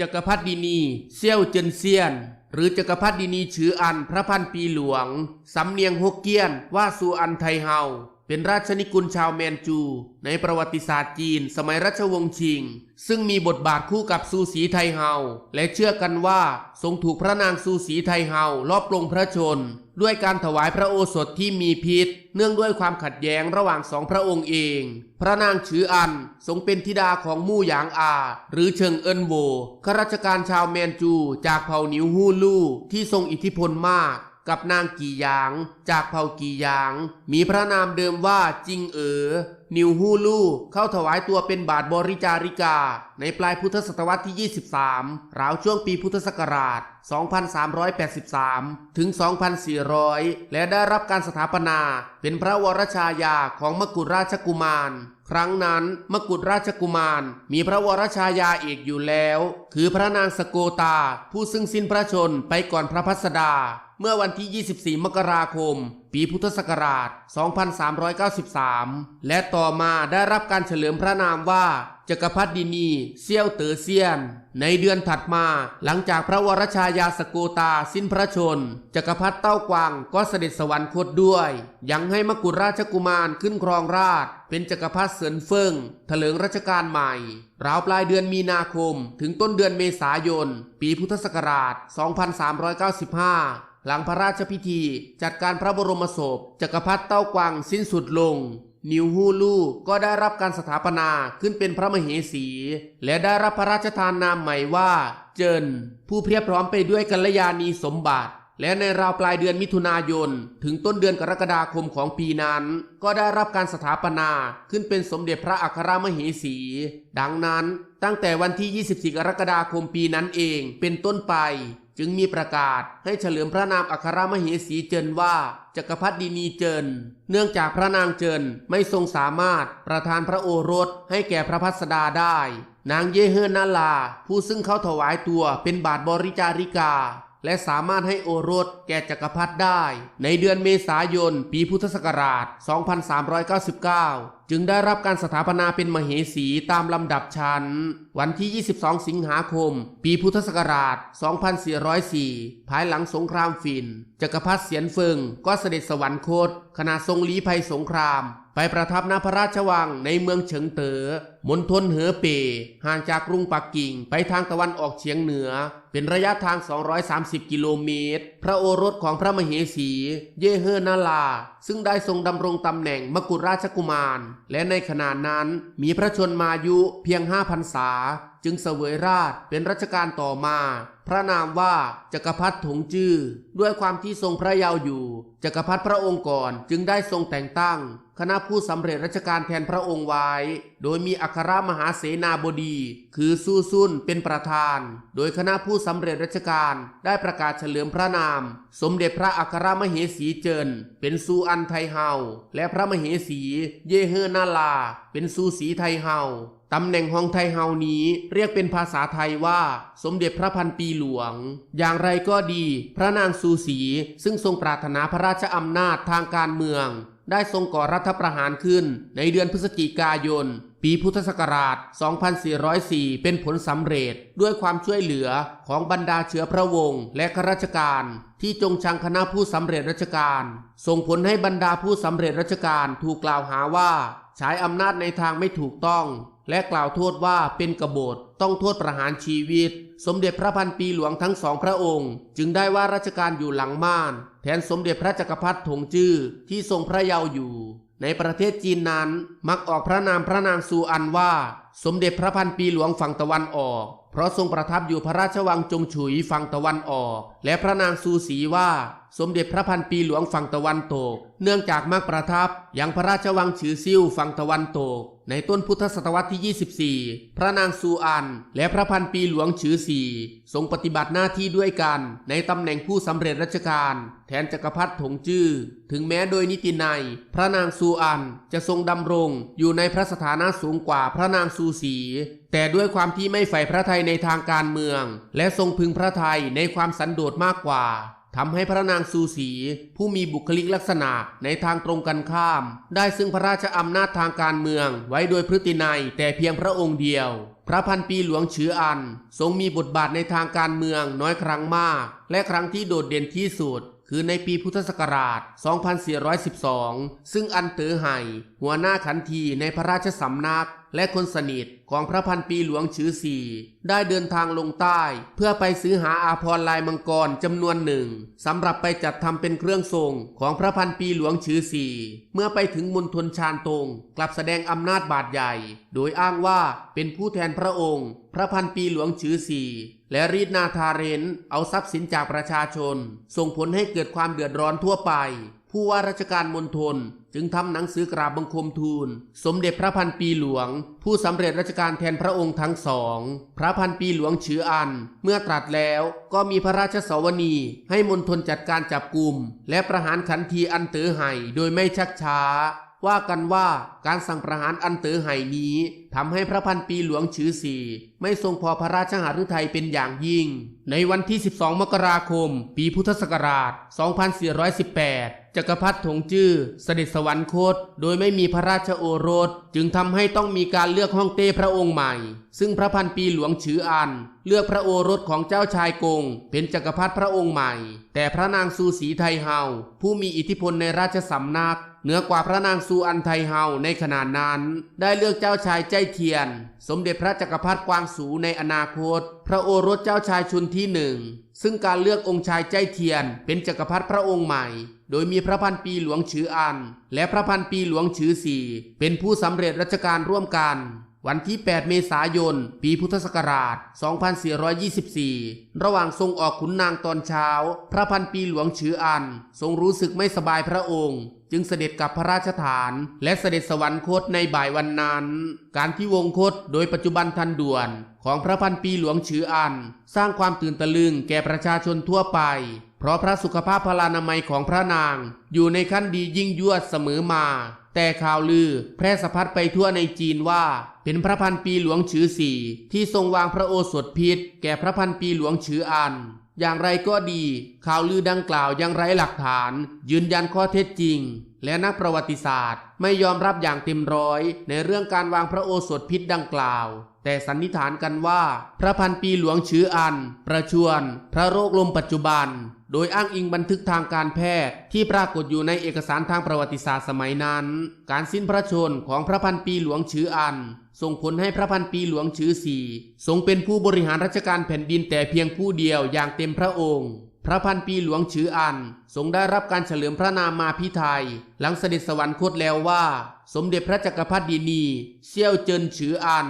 จักรพรรดินีเซี่ยวเจินเซียน หรือจักรพรรดินีชืออันพระพันปีหลวง สำเนียงฮกเกี้ยนว่าสูอันไทเฮา เป็นราชนิกุลชาวแมนจู ในประวัติศาสตร์จีน สมัยรัชวงศ์ชิง ซึ่งมีบทบาทคู่กับซูสีไทเฮา และเชื่อกันว่าทรงถูกพระนางซูสีไทเฮาลอบปลงพระชน ด้วยการถวายพระโอสถที่มีพิษ เนื่องด้วยความขัดแย้งระหว่างสองพระองค์เอง พระนางชืออันทรงเป็นธิดาของมู่หยางอา หรือเชิงเอินโวข้าราชการชาวแมนจู จากเผ่าหนิวฮูลู่ที่ทรงอิทธิพลมาก กับนางกี่หยาง จากเผ่ากี่หยาง มีพระนามเดิมว่าจิงเอ๋อนิวฮูลู่เข้าถวายตัวเป็นบาทบริจาริกา ในปลายพุทธศตวรรษที่ 23 ราวช่วงปีพุทธศักราช 2383 ถึง 2400 และได้รับการสถาปนาเป็นพระวรชายาของมกุฎราชกุมาร ครั้งนั้นมกุฎราชกุมาร มีพระวรชายาเอกอยู่แล้ว คือพระนางสโกตา ผู้ซึ่งสิ้นพระชนไปก่อนพระพัสดา เมื่อวันที่ 24 มกราคม ปีพุทธศักราช 2393 และต่อมาได้รับการเฉลิมพระนามว่าจักรพรรดินีเซี่ยวเต๋อเซียน ในเดือนถัดมา หลังจากพระวรชายาสโกตาสิ้นพระชนจักรพรรดิเต้ากวางก็เสด็จสวรรคตด้วย ยังให้มกุฎราชกุมารขึ้นครองราช เป็นจักรพรรดิเสินเฟิงเถลิงรัชกาลใหม่ ราวปลายเดือนมีนาคม ถึงต้นเดือนเมษายน ปีพุทธศักราช 2395 หลังพระราชพิธี จัดการพระบรมศพจักรพรรดิเต้ากวางสิ้นสุดลง นิวฮูลู่ก็ได้รับการสถาปนาขึ้นเป็นพระมเหสี และได้รับพระราชทานนามใหม่ว่า เจิน ผู้เพียบพร้อมไปด้วยกัลยาณีสมบัติ และในราวปลายเดือนมิถุนายน ถึงต้นเดือนกรกฎาคมของปีนั้น ก็ได้รับการสถาปนาขึ้นเป็นสมเด็จพระอัครมเหสี ดังนั้นตั้งแต่วันที่ 24 กรกฎาคมปีนั้นเองเป็นต้นไป จึงมีประกาศให้เฉลิมพระนามอัครมเหสีเจินว่าจักรพรรดินีเจิน เนื่องจากพระนางเจินไม่ทรงสามารถประทานพระโอรสให้แก่พระพัสดาได้ นางเยเฮนาลา ผู้ซึ่งเขาถวายตัวเป็นบาทบริจาริกา และสามารถให้โอรสแก่จักรพรรดิได้ ในเดือนเมษายน ปีพุทธศักราช 2399 จึงได้รับการสถาปนาเป็นมเหสีตามลำดับชั้น วันที่ 22 สิงหาคม ปีพุทธศักราช 2404 ภายหลังสงครามฝิ่น จักรพรรดิเสียนเฟิงก็เสด็จสวรรคตขณะทรงลี้ภัยสงคราม ไปประทับณพระราชวังในเมืองเฉิงเตอ๋อมณฑลเหอเป่ห่างจากกรุงปักกิ่งไปทางตะวันออกเฉียงเหนือ เป็นระยะทาง 230 กิโลเมตร พระโอรสของพระมเหสี เยเฮอนาลา ซึ่งได้ทรงดำรงตำแหน่งมกุฎราชกุมาร และในขณะนั้นมีพระชนมายุเพียง5,000ษา จึงเสวยราชเป็นรัชกาลต่อมา พระนามว่าจักรพรรดิถงจื้อด้วยความที่ทรงพระเยาว์อยู่ จักรพรรดิพระองค์ก่อนจึงได้ทรงแต่งตั้ง คณะผู้สำเร็จราชการแทนพระองค์ไว้ โดยมีอัครมหาเสนาบดี คือซูซุนเป็นประธาน โดยคณะผู้สำเร็จราชการได้ประกาศเฉลิมพระนาม สมเด็จพระอัครมเหสีเจิน เป็นซูอันไทเฮาและพระมเหสีเยเฮอนาลา เป็นซูสีไทเฮา ตำแหน่งของไทเฮานี้เรียกเป็นภาษาไทยว่าสมเด็จพระพันปีหลวง อย่างไรก็ดี พระนางซูสีซึ่งทรงปรารถนาพระราชอำนาจทางการเมือง ได้ทรงก่อรัฐประหารขึ้นในเดือนพฤศจิกายน ปีพุทธศักราช 2404 เป็นผลสำเร็จด้วยความช่วยเหลือของบรรดาเชื้อพระวงศ์และข้าราชการ ที่จงชังคณะผู้สำเร็จราชการ ส่งผลให้บรรดาผู้สำเร็จราชการถูกกล่าวหาว่า ใช้อำนาจในทางไม่ถูกต้อง และกล่าวโทษว่าเป็นกบฏต้องโทษประหารชีวิต สมเด็จพระพันปีหลวงทั้งสองพระองค์ จึงได้ว่าราชการอยู่หลังม่าน แทนสมเด็จพระจักรพรรดิถงจื้อที่ทรงพระเยาว์อยู่ ในประเทศจีนนั้นมักออกพระนามพระนางซูอันว่า สมเด็จพระพันปีหลวงฝั่งตะวันออก เพราะทรงประทับอยู่พระราชวังจงฉุยฝั่งตะวันออก และพระนางซูสีว่า สมเด็จพระพันปีหลวงฝั่งตะวันตก เนื่องจากมักประทับยังพระราชวังฉือซิ่วฝั่งตะวันตก ในต้นพุทธศตวรรษที่ 24 พระนางซูอัน และพระพันปีหลวงฉือสีทรงปฏิบัติหน้าที่ด้วยกัน ในตำแหน่งผู้สำเร็จราชการ แทนจักรพรรดิถงจื้อ ถึงแม้โดยนิตินัย พระนางซูอันจะทรงดำรงอยู่ในพระสถานะสูงกว่าพระนางซูสีแต่ด้วยความที่ไม่ใฝ่พระไทยในทางการเมือง และทรงพึงพระไทยในความสันโดษมากกว่า ทำให้พระนางซูสี ผู้มีบุคลิกลักษณะในทางตรงกันข้าม ได้ซึ่งพระราชอำนาจทางการเมืองไว้โดยพฤตินัยแต่เพียงพระองค์เดียว พระพันปีหลวงฉืออัน ทรงมีบทบาทในทางการเมืองน้อยครั้งมาก และครั้งที่โดดเด่นที่สุด คือในปีพุทธศักราช 2412 ซึ่งอันเตอไห่ หัวหน้าขันทีในพระราชสำนัก และคนสนิทของพระพันปีหลวงฉือสีได้เดินทางลงใต้ เพื่อไปซื้อหาอาพรลายมังกรจำนวนหนึ่งสำหรับไปจัดทำเป็นเครื่องทรงของพระพันปีหลวงฉือสีเมื่อไปถึงมณฑลชานตง กลับแสดงอำนาจบาดใหญ่ โดยอ้างว่าเป็นผู้แทนพระองค์ พระพันปีหลวงฉือสี และรีดนาทาเรนเอาทรัพย์สินจากประชาชน ส่งผลให้เกิดความเดือดร้อนทั่วไป ผู้ว่าราชการมณฑลจึงทำหนังสือกราบบังคมทูล สมเด็จพระพันปีหลวง ผู้สำเร็จราชการแทนพระองค์ทั้งสอง พระพันปีหลวงชื่ออัน เมื่อตรัสแล้วก็มีพระราชสวนีให้มณฑลจัดการจับกลุ่ม และประหารขันทีอันเตอไห่โดยไม่ชักช้า ว่ากันว่าการสั่งประหารอันเตอไห่นี้ทำให้พระพันปีหลวงชื่อสีไม่ทรงพอพระราชหฤทัยเป็นอย่างยิ่ง ในวันที่ 12 มกราคม ปีพุทธศักราช 2418 จักรพรรดิถงจื้อเสด็จสวรรคต โดยไม่มีพระราชโอรส จึงทำให้ต้องมีการเลือกฮ่องเต้พระองค์ใหม่ ซึ่งพระพันปีหลวงฉืออัน เลือกพระโอรสของเจ้าชายกง เป็นจักรพรรดิพระองค์ใหม่ แต่พระนางซูสีไทเฮาผู้มีอิทธิพลในราชสำนัก เหนือกว่าพระนางซูอันไทเฮาในขณะนั้น ได้เลือกเจ้าชายใจเทียน สมเด็จพระจักรพรรดิกวางสูในอนาคต พระโอรสเจ้าชายชุนที่หนึ่งซึ่งการเลือกองค์ชายใจเทียน เป็นจักรพรรดิพระองค์ใหม่ โดยมีพระพันปีหลวงฉืออัน และพระพันปีหลวงฉือสี่เป็นผู้สำเร็จราชการร่วมกัน วันที่ 8 เมษายน ปีพุทธศักราช 2424 ระหว่างทรงออกขุนนางตอนเช้า พระพันปีหลวงฉืออัน ทรงรู้สึกไม่สบายพระองค์ จึงเสด็จกลับพระราชฐาน และเสด็จสวรรคตในบ่ายวันนั้น การที่วงคตโดยปัจจุบันทันด่วน ของพระพันปีหลวงฉืออัน สร้างความตื่นตะลึงแก่ประชาชนทั่วไป เพราะพระสุขภาพพลานามัยของพระนาง อยู่ในขั้นดียิ่งยวดเสมอมา แต่ข่าวลือแพร่สะพัดไปทั่วในจีนว่า เป็นพระพันปีหลวงฉือสี่ที่ทรงวางพระโอสถพิษแก่พระพันปีหลวงฉืออันอย่างไรก็ดี ข่าวลือดังกล่าวยังไร้หลักฐาน ยืนยันข้อเท็จจริง และนักประวัติศาสตร์ไม่ยอมรับอย่างเต็มร้อยในเรื่องการวางพระโอสถพิษดังกล่าว แต่สันนิษฐานกันว่า พระพันปีหลวงชื่ออัน ประชวน พระโรคลมปัจจุบัน โดยอ้างอิงบันทึกทางการแพทย์ ที่ปรากฏอยู่ในเอกสารทางประวัติศาสตร์สมัยนั้น การสิ้นพระชนของพระพันปีหลวงชื่ออัน ส่งผลให้พระพันปีหลวงชื่อสี่ทรงเป็นผู้บริหารราชการแผ่นดินแต่เพียงผู้เดียวอย่างเต็มพระองค์ พระพันปีหลวงชื่ออันทรงได้รับการเฉลิมพระนามมาพิไทย หลังเสด็จสวรรคตแล้วว่า สมเด็จพระจักรพรรดินีเซี่ยวเจินฉืออัน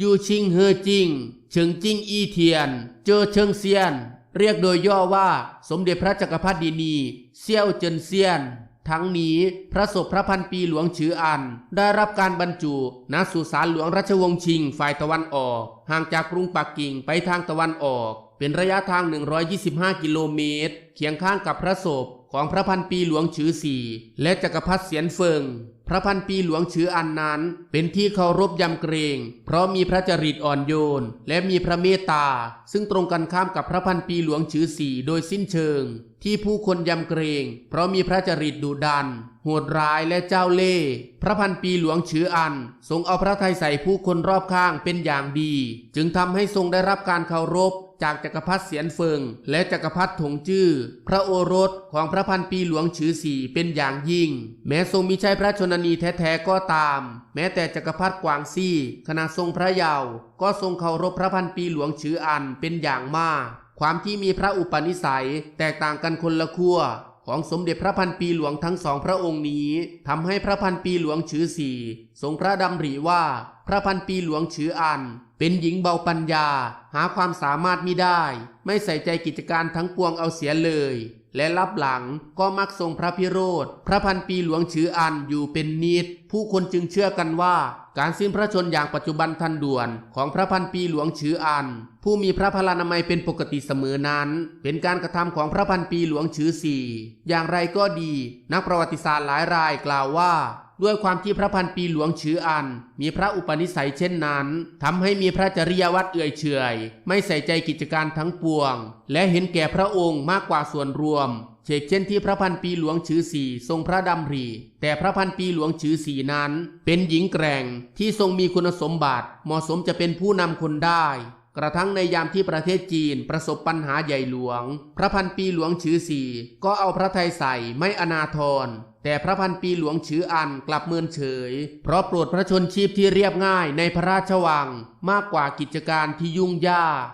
ยู่ชิงเฮอจิงเฉิงจิงอีเทียน เจอเชิงเซียน เรียกโดยย่อว่าสมเด็จพระจักรพรรดินีเซี่ยวเจินเซียน ทั้งนี้พระศพพระพันปีหลวงฉืออัน ได้รับการบรรจุณสุสานหลวงราชวงศ์ชิงฝ่ายตะวันออก ห่างจากกรุงปักกิ่งไปทางตะวันออก เป็นระยะทาง 125 กิโลเมตร เคียงข้างกับพระศพของพระพันปีหลวงฉือสี่และจักรพรรดิเสียนเฟิง พระพันปีหลวงฉืออันนั้น เป็นที่เคารพยำเกรง เพราะมีพระจริตอ่อนโยน และมีพระเมตตา ซึ่งตรงกันข้ามกับพระพันปีหลวงฉือสี่โดยสิ้นเชิง ที่ผู้คนยำเกรง เพราะมีพระจริตดุดัน โหดร้ายและเจ้าเล่ห์พระพันปีหลวงฉืออัน ทรงเอาพระทัยใส่ผู้คนรอบข้างเป็นอย่างดี จึงทำให้ทรงได้รับการเคารพ จากจักรพรรดิเสียนเฟิง และจักรพรรดิถงจื้อพระโอรสของพระพันปีหลวงฉือสีเป็นอย่างยิ่ง แม้ทรงมีใช่พระชนนีแท้ๆก็ตาม แม้แต่จักรพรรดิกวางซี่ขณะทรงพระเยาว์ก็ทรงเคารพพระพันปีหลวงฉืออันเป็นอย่างมาก ความที่มีพระอุปนิสัยแตกต่างกันคนละขั้ว ของสมเด็จพระพันปีหลวงทั้งสองพระองค์นี้ทำให้พระพันปีหลวงชื่อสี่ทรงพระดำริว่าพระพันปีหลวงชื่ออัน เป็นหญิงเบาปัญญา หาความสามารถมิได้ ไม่ใส่ใจกิจการทั้งปวงเอาเสียเลย และรับหลังก็มักทรงพระพิโรธ พระพันปีหลวงชืออันอยู่เป็นนิด ผู้คนจึงเชื่อกันว่า การสิ้นพระชนอย่างปัจจุบันทันด่วน ของพระพันปีหลวงชืออัน ผู้มีพระพลานามัยเป็นปกติเสมอนั้น เป็นการกระทำของพระพันปีหลวงชือสี่อย่างไรก็ดี นักประวัติศาสตร์หลายรายกล่าวว่า ด้วยความที่พระพันปีหลวงชื่ออัน มีพระอุปนิสัยเช่นนั้นทำให้มีพระจริยวัตรเอื่อยเฉยไม่ใส่ใจกิจการทั้งปวง และเห็นแก่พระองค์มากกว่าส่วนรวมเชกเช่นที่พระพันปีหลวงชื่อสีทรงพระดำริแต่พระพันปีหลวงชื่อสีนั้น เป็นหญิงแกร่งที่ทรงมีคุณสมบัติ เหมาะสมจะเป็นผู้นำคนได้ กระทั่งในยามที่ประเทศจีนประสบปัญหาใหญ่หลวง พระพันปีหลวงชื่อสีก็เอาพระไทยใส่ไม่อนาทร แต่พระพันปีหลวงชื่ออันกลับเมินเฉย เพราะโปรดพระชนชีพที่เรียบง่ายในพระราชวัง มากกว่ากิจการที่ยุ่งยาก